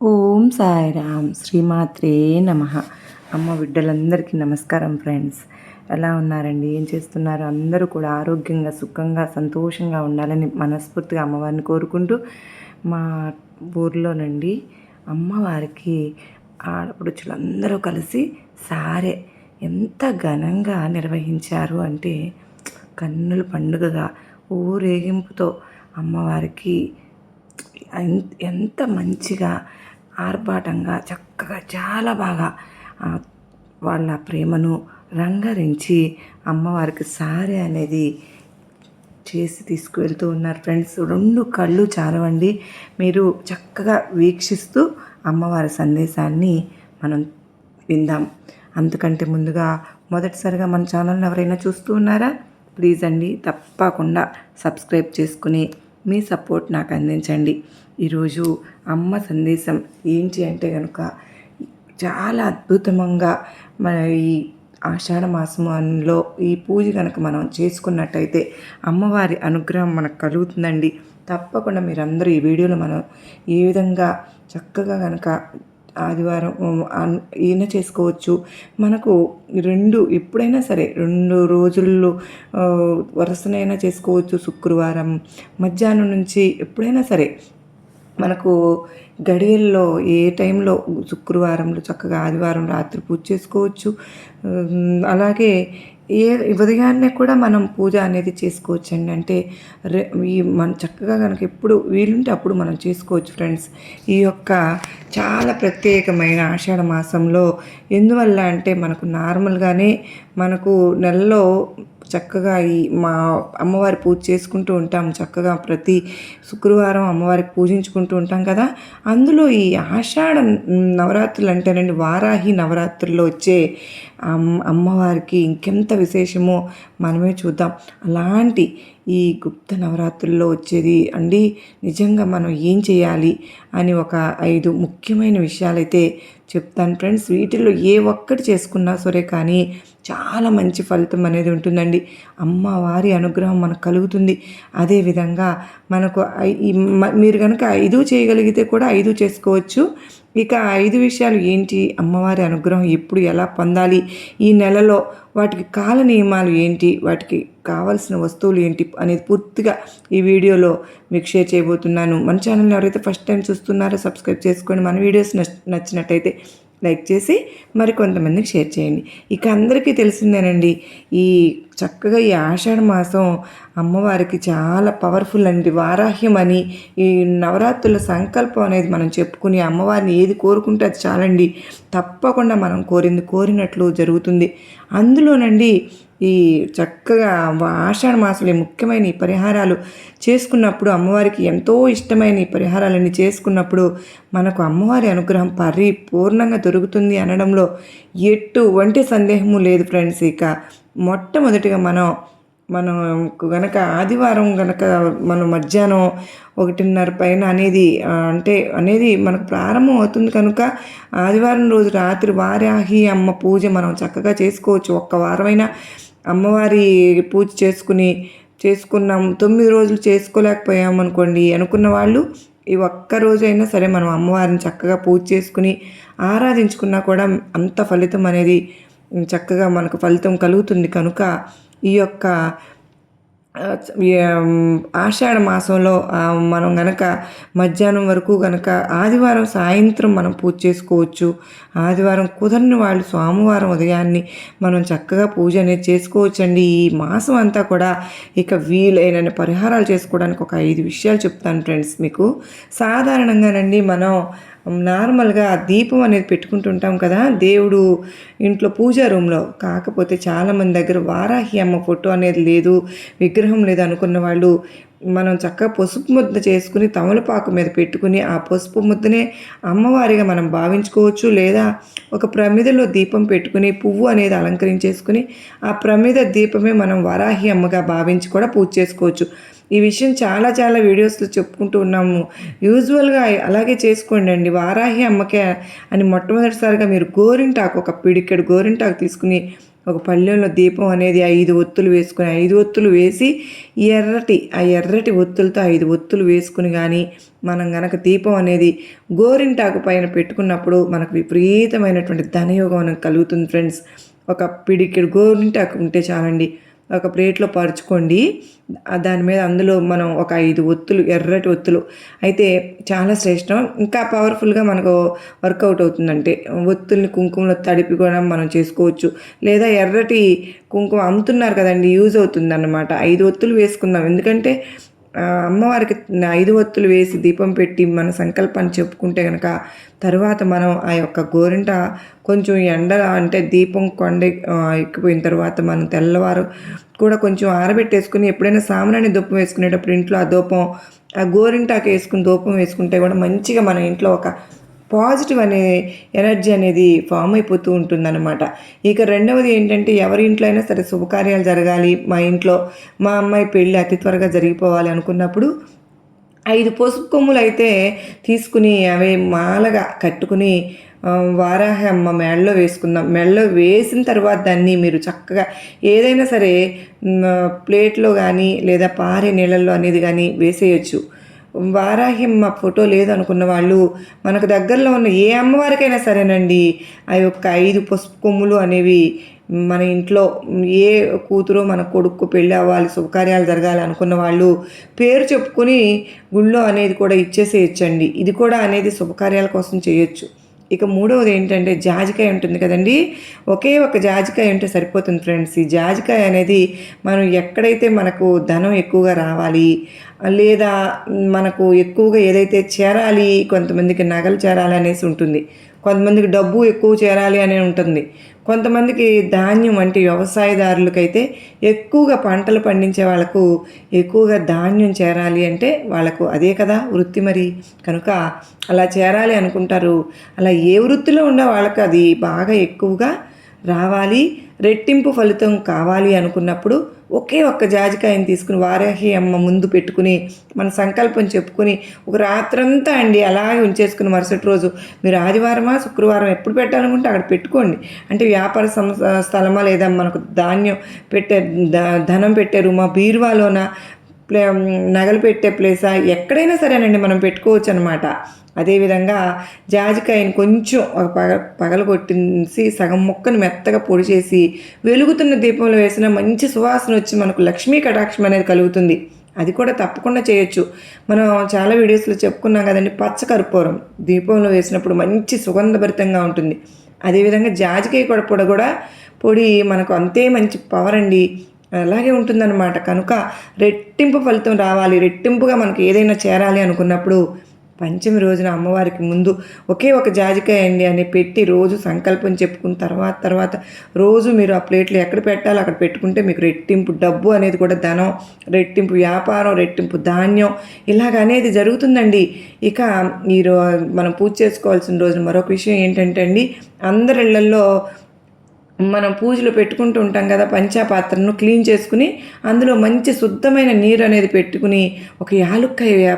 ఓం సాయిరామ్. శ్రీమాత్రే నమ. అమ్మ బిడ్డలందరికీ నమస్కారం ఫ్రెండ్స్. ఎలా ఉన్నారండి? ఏం చేస్తున్నారు? అందరూ కూడా ఆరోగ్యంగా సుఖంగా సంతోషంగా ఉండాలని మనస్ఫూర్తిగా అమ్మవారిని కోరుకుంటూ మా ఊర్లోనండి అమ్మవారికి ఆడపడుచులందరూ కలిసి సారే ఎంత ఘనంగా నిర్వహించారు అంటే కన్నుల పండుగగా ఊరేగింపుతో అమ్మవారికి ఎంత మంచిగా ఆర్భాటంగా చక్కగా చాలా బాగా వాళ్ళ ప్రేమను రంగరించి అమ్మవారికి సారీ అనేది చేసి తీసుకువెళ్తూ ఉన్నారు. ఫ్రెండ్స్ రెండు కళ్ళు చాలవండి. మీరు చక్కగా వీక్షిస్తూ అమ్మవారి సందేశాన్ని మనం విందాం. అందుకంటే ముందుగా మొదటిసారిగా మన ఛానల్ని ఎవరైనా చూస్తూ ఉన్నారా? ప్లీజ్ అండి తప్పకుండా సబ్స్క్రైబ్ చేసుకుని మీ సపోర్ట్ నాకు అందించండి. ఈరోజు అమ్మ సందేశం ఏంటి అంటే కనుక చాలా అద్భుతంగా మన ఈ ఆషాఢ మాసంలో ఈ పూజ కనుక మనం చేసుకున్నట్టయితే అమ్మవారి అనుగ్రహం మనకు కలుగుతుందండి. తప్పకుండా మీరందరూ ఈ వీడియోలో మనం ఏ విధంగా చక్కగా కనుక ఆదివారం ఈయన చేసుకోవచ్చు. మనకు రెండు ఎప్పుడైనా సరే రెండు రోజుల్లో వరుసనైనా చేసుకోవచ్చు శుక్రవారం. మధ్యాహ్నం నుంచి ఎప్పుడైనా సరే మనకు గడియల్లో ఏ టైంలో శుక్రవారంలో చక్కగా ఆదివారం రాత్రి పూజ చేసుకోవచ్చు. అలాగే ఏ ఉదయాన్నే కూడా మనం పూజ అనేది చేసుకోవచ్చండి. అంటే రే ఈ మన చక్కగా కనుక ఎప్పుడు వీలుంటే అప్పుడు మనం చేసుకోవచ్చు ఫ్రెండ్స్. ఈ యొక్క చాలా ప్రత్యేకమైన ఆషాఢ మాసంలో ఎందువల్ల అంటే మనకు నార్మల్గానే మనకు నెలలో చక్కగా ఈ మా అమ్మవారి పూజ చేసుకుంటూ ఉంటాం. చక్కగా ప్రతి శుక్రవారం అమ్మవారికి పూజించుకుంటూ ఉంటాం కదా. అందులో ఈ ఆషాఢ నవరాత్రులు అంటేనండి వారాహి నవరాత్రుల్లో వచ్చే అమ్మవారికి ఇంకెంత విశేషమో మనమే చూద్దాం. అలాంటి ఈ గుప్త నవరాత్రుల్లో వచ్చేది. అండి నిజంగా మనం ఏం చేయాలి అని ఒక ఐదు ముఖ్యమైన విషయాలైతే చెప్తాను. ఫ్రెండ్స్ వీటిల్లో ఏ ఒక్కటి చేసుకున్నా సరే కానీ చాలా మంచి ఫలితం అనేది ఉంటుందండి. అమ్మవారి అనుగ్రహం మనకు కలుగుతుంది. అదేవిధంగా మనకు మీరు కనుక ఐదు చేయగలిగితే కూడా ఐదు చేసుకోవచ్చు. ఇక ఐదు విషయాలు ఏంటి? అమ్మవారి అనుగ్రహం ఎప్పుడు ఎలా పొందాలి? ఈ నెలలో వాటికి కాల నియమాలు ఏంటి? వాటికి కావాల్సిన వస్తువులు ఏంటి? అనేది పూర్తిగా ఈ వీడియోలో మీకు షేర్ చేయబోతున్నాను. మన ఛానల్ని ఎవరైతే ఫస్ట్ టైం చూస్తున్నారో సబ్స్క్రైబ్ చేసుకోండి మన వీడియోస్ నచ్చినట్టయితే లైక్ చేసి మరి కొంతమందికి షేర్ చేయండి. ఇక అందరికీ తెలిసిందేనండి ఈ చక్కగా ఈ ఆషాఢ మాసం అమ్మవారికి చాలా పవర్ఫుల్ అండి. వారాహ్యం అని ఈ నవరాత్రుల సంకల్పం అనేది మనం చెప్పుకుని అమ్మవారిని ఏది కోరుకుంటే అది చాలండి. తప్పకుండా మనం కోరింది కోరినట్లు జరుగుతుంది. అందులోనండి ఈ చక్కగా ఆషాఢ మాసంలో ముఖ్యమైన ఈ పరిహారాలు చేసుకున్నప్పుడు అమ్మవారికి ఎంతో ఇష్టమైన ఈ పరిహారాలన్నీ చేసుకున్నప్పుడు మనకు అమ్మవారి అనుగ్రహం పరిపూర్ణంగా దొరుకుతుంది అనడంలో ఎటువంటి సందేహము లేదు ఫ్రెండ్స్. ఇక మొట్టమొదటిగా మనం మనం గనక ఆదివారం గనక మనం మధ్యాహ్నం ఒకటిన్నర పైన అనేది అంటే అనేది మనకు ప్రారంభం అవుతుంది కనుక ఆదివారం రోజు రాత్రి వారాహి అమ్మ పూజ మనం చక్కగా చేసుకోవచ్చు. ఒక్క వారమైనా అమ్మవారి పూజ చేసుకుని చేసుకున్నాం. తొమ్మిది రోజులు చేసుకోలేకపోయాం అనుకోండి అనుకున్న వాళ్ళు ఈ ఒక్క రోజైనా సరే మనం అమ్మవారిని చక్కగా పూజ చేసుకుని ఆరాధించుకున్నా కూడా అంత ఫలితం అనేది చక్కగా మనకు ఫలితం కలుగుతుంది కనుక ఈ యొక్క ఆషాఢ మాసంలో మనం గనక మధ్యాహ్నం వరకు గనక ఆదివారం సాయంత్రం మనం పూజ చేసుకోవచ్చు. ఆదివారం కుదరని వాళ్ళు సోమవారం ఉదయాన్ని మనం చక్కగా పూజ అనేది చేసుకోవచ్చండి. ఈ మాసం అంతా కూడా ఇక వీలైన పరిహారాలు చేసుకోవడానికి ఒక ఐదు విషయాలు చెప్తాను ఫ్రెండ్స్ మీకు. సాధారణంగానండి మనం నార్మల్గా దీపం అనేది పెట్టుకుంటుంటాం కదా దేవుడు ఇంట్లో పూజా రూమ్లో. కాకపోతే చాలామంది దగ్గర వారాహి అమ్మ ఫోటో అనేది లేదు విగ్రహం లేదు అనుకున్న వాళ్ళు మనం చక్కగా పసుపు ముద్ద చేసుకుని తమలపాకు మీద పెట్టుకుని ఆ పసుపు ముద్దనే అమ్మవారిగా మనం భావించుకోవచ్చు. లేదా ఒక ప్రమిదలో దీపం పెట్టుకుని పువ్వు అనేది అలంకరించేసుకుని ఆ ప్రమిద దీపమే మనం వరాహి అమ్మగా భావించి కూడా పూజ చేసుకోవచ్చు. ఈ విషయం చాలా చాలా వీడియోస్లో చెప్పుకుంటూ ఉన్నాము. యూజువల్గా అలాగే చేసుకోండి అండి. వారాహి అమ్మకే అని మొట్టమొదటిసారిగా మీరు గోరింటాకు ఒక పిడికెడు గోరింటాకు తీసుకుని ఒక పల్లెల్లో దీపం అనేది ఐదు ఒత్తులు వేసుకుని ఐదు ఒత్తులు వేసి ఎర్రటి ఆ ఎర్రటి ఒత్తులతో ఐదు ఒత్తులు వేసుకుని కానీ మనం గనక దీపం అనేది గోరింటాకు పైన పెట్టుకున్నప్పుడు మనకు విపరీతమైనటువంటి ధనయోగం అనేది కలుగుతుంది ఫ్రెండ్స్. ఒక పిడికిడు గోరింటాకు ఉంటే చాలండి. ఒక ప్లేట్లో పరుచుకోండి. దాని మీద అందులో మనం ఒక ఐదు ఒత్తులు ఎర్రటి ఒత్తులు. అయితే చాలా శ్రేష్టం. ఇంకా పవర్ఫుల్గా మనకు వర్కౌట్ అవుతుందంటే ఒత్తుల్ని కుంకుమలో తడిపి కూడా మనం చేసుకోవచ్చు. లేదా ఎర్రటి కుంకుమ అమ్ముతున్నారు కదండి యూజ్ అవుతుంది అన్నమాట ఐదు ఒత్తులు వేసుకుందాం. ఎందుకంటే అమ్మవారికి ఐదు ఒత్తులు వేసి దీపం పెట్టి మన సంకల్పాన్ని చెప్పుకుంటే కనుక తర్వాత మనం ఆ యొక్క గోరింట కొంచెం ఎండ అంటే దీపం కొండ ఎక్కిపోయిన తర్వాత మనం తెల్లవారు కూడా కొంచెం ఆరబెట్టేసుకుని ఎప్పుడైనా సామాన్య ధూపం వేసుకునేటప్పుడు ఇంట్లో ఆ దూపం ఆ గోరింటాకు వేసుకుని దూపం వేసుకుంటే కూడా మంచిగా మన ఇంట్లో ఒక పాజిటివ్ అనే ఎనర్జీ అనేది ఫామ్ అయిపోతూ ఉంటుందన్నమాట. ఇక రెండవది ఏంటంటే ఎవరి ఇంట్లో అయినా సరే శుభకార్యాలు జరగాలి. మా ఇంట్లో మా అమ్మాయి పెళ్ళి అతి త్వరగా జరిగిపోవాలి అనుకున్నప్పుడు ఐదు పసుపు కొమ్ములు అయితే తీసుకుని అవి మాలగా కట్టుకుని ఆ, వారాహి అమ్మ మెడలో వేసుకుందాం. మెడలో వేసిన తర్వాత దాన్ని మీరు చక్కగా ఏదైనా సరే ప్లేట్లో కానీ లేదా పారే నీళ్ళల్లో అనేది కానీ వేసేయచ్చు. వారాహిమ్మ ఫోటో ఫోటో లేదనుకున్న వాళ్ళు మనకు దగ్గరలో ఉన్న ఏ అమ్మవారికైనా సరేనండి. ఆ యొక్క ఐదు పసుపు కొమ్ములు అనేవి మన ఇంట్లో ఏ కూతురు మన కొడుకు పెళ్ళి అవ్వాలి శుభకార్యాలు జరగాలి అనుకున్న వాళ్ళు పేరు చెప్పుకొని గుళ్ళో అనేది కూడా ఇచ్చేసేయచ్చండి. ఇది కూడా అనేది శుభకార్యాల కోసం చేయొచ్చు. ఇక మూడవది ఏంటంటే జాజికాయ ఉంటుంది కదండి. ఒకే ఒక జాజికాయ ఉంటే సరిపోతుంది ఫ్రెండ్స్. ఈ జాజికాయ అనేది మనం ఎక్కడైతే మనకు ధనం ఎక్కువగా రావాలి లేదా మనకు ఎక్కువగా ఏదైతే చేరాలి కొంతమందికి నగలు చేరాలి అనేసి ఉంటుంది. కొంతమందికి డబ్బు ఎక్కువ చేరాలి అని ఉంటుంది. కొంతమందికి ధాన్యం వంటి వ్యవసాయదారులకైతే ఎక్కువగా పంటలు పండించే వాళ్ళకు ఎక్కువగా ధాన్యం చేరాలి అంటే వాళ్ళకు అదే కదా వృత్తి మరి. కనుక అలా చేరాలి అనుకుంటారు. అలా ఏ వృత్తిలో ఉన్న వాళ్ళకు అది బాగా ఎక్కువగా రావాలి. రెట్టింపు ఫలితం కావాలి అనుకున్నప్పుడు ఒకే ఒక్క జాజికాయని తీసుకుని వారాహి అమ్మ ముందు పెట్టుకుని మన సంకల్పం చెప్పుకుని ఒక రాత్రంతా అండి అలాగే ఉంచేసుకుని మరుసటి రోజు మీరు ఆదివారమా శుక్రవారం ఎప్పుడు పెట్టాలనుకుంటే అక్కడ పెట్టుకోండి. అంటే వ్యాపార సంస్థ స్థలమా లేదా మనకు ధాన్యం పెట్టే ధనం పెట్టే రూమా బీరువాలోన ప్లే నగలు పెట్టే ప్లేసా ఎక్కడైనా సరేనండి మనం పెట్టుకోవచ్చు అనమాట అదేవిధంగా జాజికాయని కొంచెం ఒక పగ పగల కొట్టించి సగం ముక్కను మెత్తగా పొడి చేసి వెలుగుతున్న దీపంలో వేసిన మంచి సువాసన వచ్చి మనకు లక్ష్మీ కటాక్షం అనేది కలుగుతుంది. అది కూడా తప్పకుండా చేయొచ్చు. మనం చాలా వీడియోస్లో చెప్పుకున్నాం కదండి పచ్చ కర్పూరం. దీపంలో వేసినప్పుడు మంచి సుగంధభరితంగా ఉంటుంది. అదేవిధంగా జాజికాయ కూడా పొడి కూడా పొడి మనకు అంతే మంచి పవర్ అండి. అలాగే ఉంటుందన్నమాట. కనుక రెట్టింపు ఫలితం రావాలి. రెట్టింపుగా మనకి ఏదైనా చేరాలి అనుకున్నప్పుడు పంచమి రోజున అమ్మవారికి ముందు ఒకే ఒక జాజికాయ అండి అని పెట్టి రోజు సంకల్పం చెప్పుకున్న తర్వాత తర్వాత రోజు మీరు ఆ ప్లేట్లు ఎక్కడ పెట్టాలో అక్కడ పెట్టుకుంటే మీకు రెట్టింపు డబ్బు అనేది కూడా ధనం రెట్టింపు వ్యాపారం రెట్టింపు ధాన్యం ఇలాగ అనేది జరుగుతుందండి. ఇక మీరు మనం పూజ చేసుకోవాల్సిన రోజు మరొక విషయం ఏంటంటే అండి అందరి ఇళ్ళల్లో మనం పూజలు పెట్టుకుంటూ ఉంటాం కదా పంచాపాత్రను క్లీన్ చేసుకుని అందులో మంచి శుద్ధమైన నీరు అనేది పెట్టుకుని ఒక యాలుక్కాయ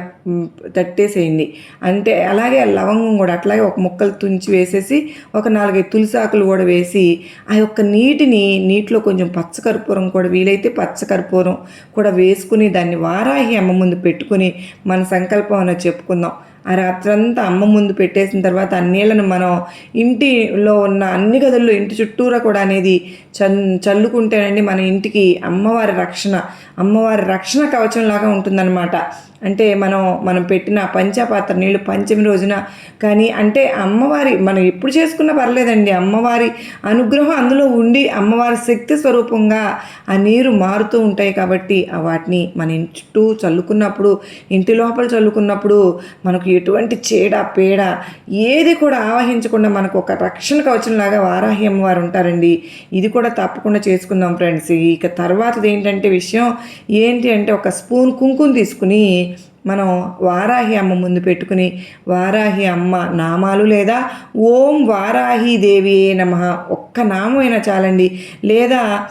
తట్టేసేయండి. అంటే అలాగే లవంగం కూడా అట్లాగే ఒక ముక్కలు తుంచి వేసేసి ఒక నాలుగైదు తులిసాకులు కూడా వేసి ఆ యొక్క నీటిని నీటిలో కొంచెం పచ్చకర్పూరం కూడా వీలైతే పచ్చకర్పూరం కూడా వేసుకుని దాన్ని వారాహి అమ్మ ముందు పెట్టుకుని మన సంకల్పం అనేది చెప్పుకుందాం. ఆ రాత్రంతా అమ్మ ముందు పెట్టేసిన తర్వాత ఆ నీళ్ళను మనం ఇంటిలో ఉన్న అన్ని గదుల్లో ఇంటి చుట్టూరా కూడా అనేది చల్ చల్లుకుంటేనండి మన ఇంటికి అమ్మవారి రక్షణ అమ్మవారి రక్షణ కవచం లాగా ఉంటుందన్నమాట. అంటే మనం మనం పెట్టిన పంచపాత్ర నీళ్ళు పంచమి రోజున. కానీ అంటే అమ్మవారి మనం ఎప్పుడు చేసుకున్నా పర్లేదండి. అమ్మవారి అనుగ్రహం అందులో ఉండి అమ్మవారి శక్తి స్వరూపంగా ఆ నీరు మారుతూ ఉంటాయి కాబట్టి ఆ వాటిని మన ఇంటి చుట్టూ చల్లుకున్నప్పుడు ఇంటి లోపల చల్లుకున్నప్పుడు మనకు ఎటువంటి చీడ పేడ ఏది కూడా ఆవహించకుండా మనకు ఒక రక్షణ కవచంలాగా వారాహి అమ్మవారు ఉంటారండి. ఇది కూడా తప్పకుండా చేసుకుందాం ఫ్రెండ్స్. ఇక తర్వాతది ఏంటంటే విషయం ఏంటి అంటే ఒక స్పూన్ కుంకుమ తీసుకుని మనం వారాహి అమ్మ ముందు పెట్టుకుని వారాహి అమ్మ నామాలు లేదా? ఓం వారాహి దేవి నమ? ఒక్క నామైనా చాలండి. లేదా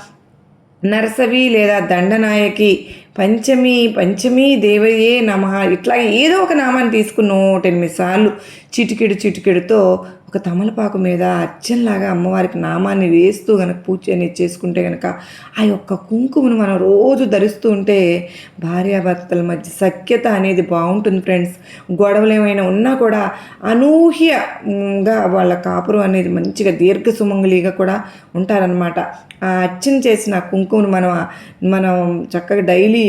నరసవి లేదా దండనాయకి పంచమి పంచమి దేవయే నమ. ఇట్లా ఏదో ఒక నామాన్ని తీసుకుని నూట ఎనిమిది సార్లు చిటికెడు చిటికెడుతో ఒక తమలపాకు మీద అచ్చంలాగా అమ్మవారికి నామాన్ని వేస్తూ గనక పూజ అనేది చేసుకుంటే గనక ఆ యొక్క కుంకుమను మనం రోజు ధరిస్తూ ఉంటే భార్యాభర్తల మధ్య సఖ్యత అనేది బాగుంటుంది ఫ్రెండ్స్. గొడవలు ఏమైనా ఉన్నా కూడా అనూహ్యంగా వాళ్ళ కాపురం అనేది మంచిగా దీర్ఘ సుమంగళిగా కూడా ఉంటారనమాట ఆ అచ్చం చేసిన కుంకుమను మనం మనం చక్కగా డైలీ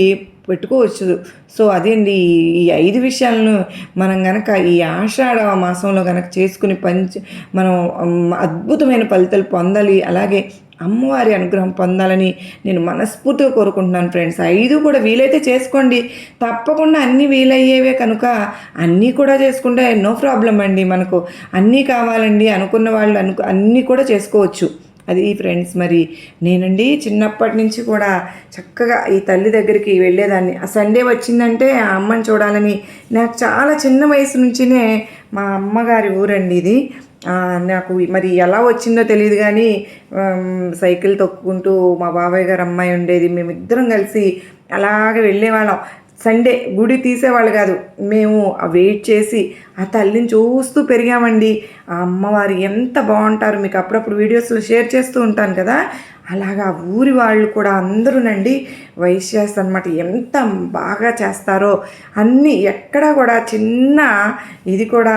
పెట్టుకోవచ్చు. సో అదేండి ఈ- ఐదు విషయాలను మనం గనక ఈ ఆషాఢ మాసంలో గనక చేసుకుని పంచి మనం అద్భుతమైన ఫలితాలు పొందాలి అలాగే అమ్మవారి అనుగ్రహం పొందాలని నేను మనస్ఫూర్తిగా కోరుకుంటున్నాను ఫ్రెండ్స్. ఐదు కూడా వీలైతే చేసుకోండి. తప్పకుండా అన్నీ వీలయ్యేవే కనుక అన్నీ కూడా చేసుకుంటే నో ప్రాబ్లం అండి మనకు. అన్నీ కావాలండి అనుకున్న వాళ్ళు అనుకు అన్నీ కూడా చేసుకోవచ్చు. అది ఫ్రెండ్స్ మరి నేనండి చిన్నప్పటి నుంచి కూడా చక్కగా ఈ తల్లి దగ్గరికి వెళ్ళేదాన్ని. ఆ సండే వచ్చిందంటే ఆ అమ్మని చూడాలని నాకు చాలా చిన్న వయసు నుంచినే మా అమ్మగారి ఊరండి ఇది. నాకు మరి ఎలా వచ్చిందో తెలియదు కానీ సైకిల్ తొక్కుకుంటూ మా బాబాయ్ గారు అమ్మాయి ఉండేది. మేమిద్దరం కలిసి అలాగే వెళ్ళేవాళ్ళం. సండే గుడి తీసేవాళ్ళు కాదు. మేము ఆ వెయిట్ చేసి ఆ తల్లిని చూస్తూ పెరిగామండి. ఆ అమ్మవారు ఎంత బాగుంటారు మీకు. అప్పుడప్పుడు వీడియోస్లో షేర్ చేస్తూ ఉంటాను కదా. అలాగా ఊరి వాళ్ళు కూడా అందరూనండి వైశ్యాస్ అనమాట ఎంత బాగా చేస్తారో. అన్నీ ఎక్కడా కూడా చిన్న ఇది కూడా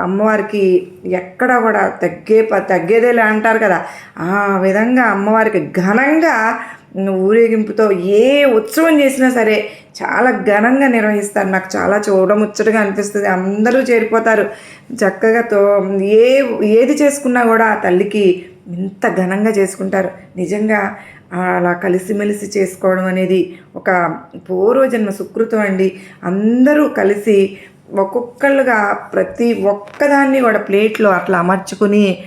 అమ్మవారికి ఎక్కడా కూడా తగ్గే ప- తగ్గేదేలే అంటారు కదా. ఆ విధంగా అమ్మవారికి ఘనంగా ఊరేగింపుతో ఏ ఉత్సవం చేసినా సరే చాలా ఘనంగా నిర్వహిస్తారు. నాకు చాలా చూడముచ్చటగా అనిపిస్తుంది. అందరూ చేరిపోతారు. చక్కగా తో ఏ ఏది చేసుకున్నా కూడా ఆ తల్లికి ఇంత ఘనంగా చేసుకుంటారు. నిజంగా అలా కలిసిమెలిసి చేసుకోవడం అనేది ఒక పూర్వజన్మ సుకృతం అండి. అందరూ కలిసి ఒక్కొక్కళ్ళుగా ప్రతి ఒక్కదాన్ని కూడా ప్లేట్లో అట్లా అమర్చుకుని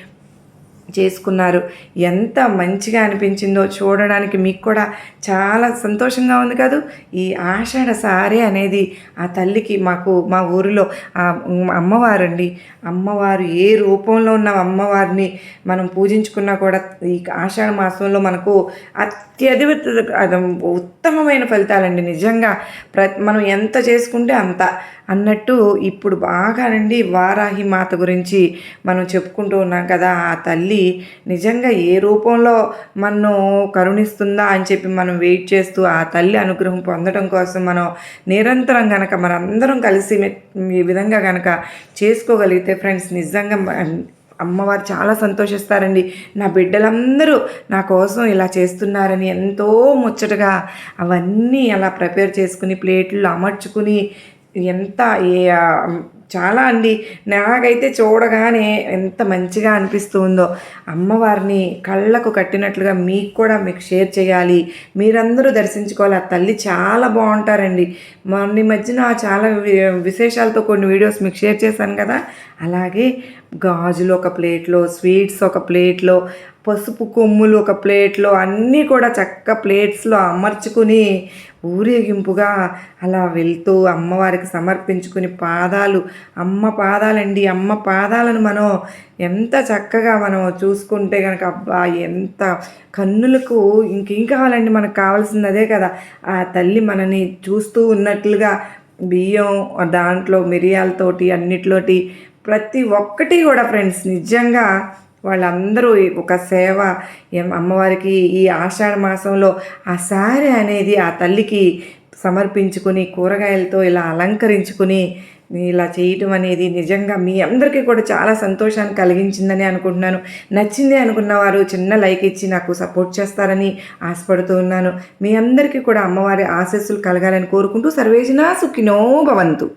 చేసుకున్నారు. ఎంత మంచిగా అనిపించిందో చూడడానికి మీకు కూడా చాలా సంతోషంగా ఉంది కాదు? ఈ ఆషాఢ సారే అనేది ఆ తల్లికి మాకు మా ఊరిలో ఆ అమ్మవారండి. అమ్మవారు ఏ రూపంలో ఉన్న అమ్మవారిని మనం పూజించుకున్నా కూడా ఈ ఆషాఢ మాసంలో మనకు అత్యధిక ఉత్తమమైన ఫలితాలండి. నిజంగా ప్ర మనం ఎంత చేసుకుంటే అంత. అన్నట్టు ఇప్పుడు బాగానండి వారాహి మాత గురించి మనం చెప్పుకుంటూ ఉన్నాం కదా ఆ తల్లి నిజంగా ఏ రూపంలో మనను కరుణిస్తుందా అని చెప్పి మనం వెయిట్ చేస్తూ ఆ తల్లి అనుగ్రహం పొందడం కోసం మనం నిరంతరం కనుక మనందరం కలిసి ఈ విధంగా కనుక చేసుకోగలిగితే ఫ్రెండ్స్ నిజంగా అమ్మవారు చాలా సంతోషిస్తారండి. నా బిడ్డలందరూ నా కోసం ఇలా చేస్తున్నారని ఎంతో ముచ్చటగా అవన్నీ అలా ప్రిపేర్ చేసుకుని ప్లేట్లు అమర్చుకుని ఎంత చాలా అండి. నాకైతే చూడగానే ఎంత మంచిగా అనిపిస్తుందో. అమ్మవారిని కళ్ళకు కట్టినట్లుగా మీకు కూడా మీకు షేర్ చేయాలి. మీరందరూ దర్శించుకోవాలి. ఆ తల్లి చాలా బాగుంటారండి. మొన్న ఈ మధ్యన చాలా వి- విశేషాలతో కొన్ని వీడియోస్ మీకు షేర్ చేశాను కదా. అలాగే గాజులు ఒక ప్లేట్లో స్వీట్స్ ఒక ప్లేట్లో పసుపు కొమ్ములు ఒక ప్లేట్లో అన్నీ కూడా చక్క ప్లేట్స్లో అమర్చుకుని ఊరేగింపుగా అలా వెళ్తూ అమ్మవారికి సమర్పించుకుని పాదాలు అమ్మ పాదాలండి అమ్మ పాదాలను మనం ఎంత చక్కగా మనం చూసుకుంటే కనుక అబ్బా ఎంత కన్నులకు ఇంకేం కావాలండి? మనకు కావాల్సింది అదే కదా. ఆ తల్లి మనని చూస్తూ ఉన్నట్లుగా బియ్యం దాంట్లో మిరియాలతోటి అన్నిట్లోటి ప్రతి ఒక్కటి కూడా ఫ్రెండ్స్ నిజంగా వాళ్ళందరూ ఒక సేవ అమ్మవారికి ఈ ఆషాఢ మాసంలో ఆ సారీ అనేది ఆ తల్లికి సమర్పించుకుని కూరగాయలతో ఇలా అలంకరించుకుని ఇలా చేయటం అనేది నిజంగా మీ అందరికీ కూడా చాలా సంతోషాన్ని కలిగించిందని అనుకుంటున్నాను. నచ్చింది అనుకున్న వారు చిన్న లైక్ ఇచ్చి నాకు సపోర్ట్ చేస్తారని ఆశపడుతూ ఉన్నాను. మీ అందరికీ కూడా అమ్మవారి ఆశస్సులు కలగాలని కోరుకుంటూ సర్వేజన సుఖినో భవంతు.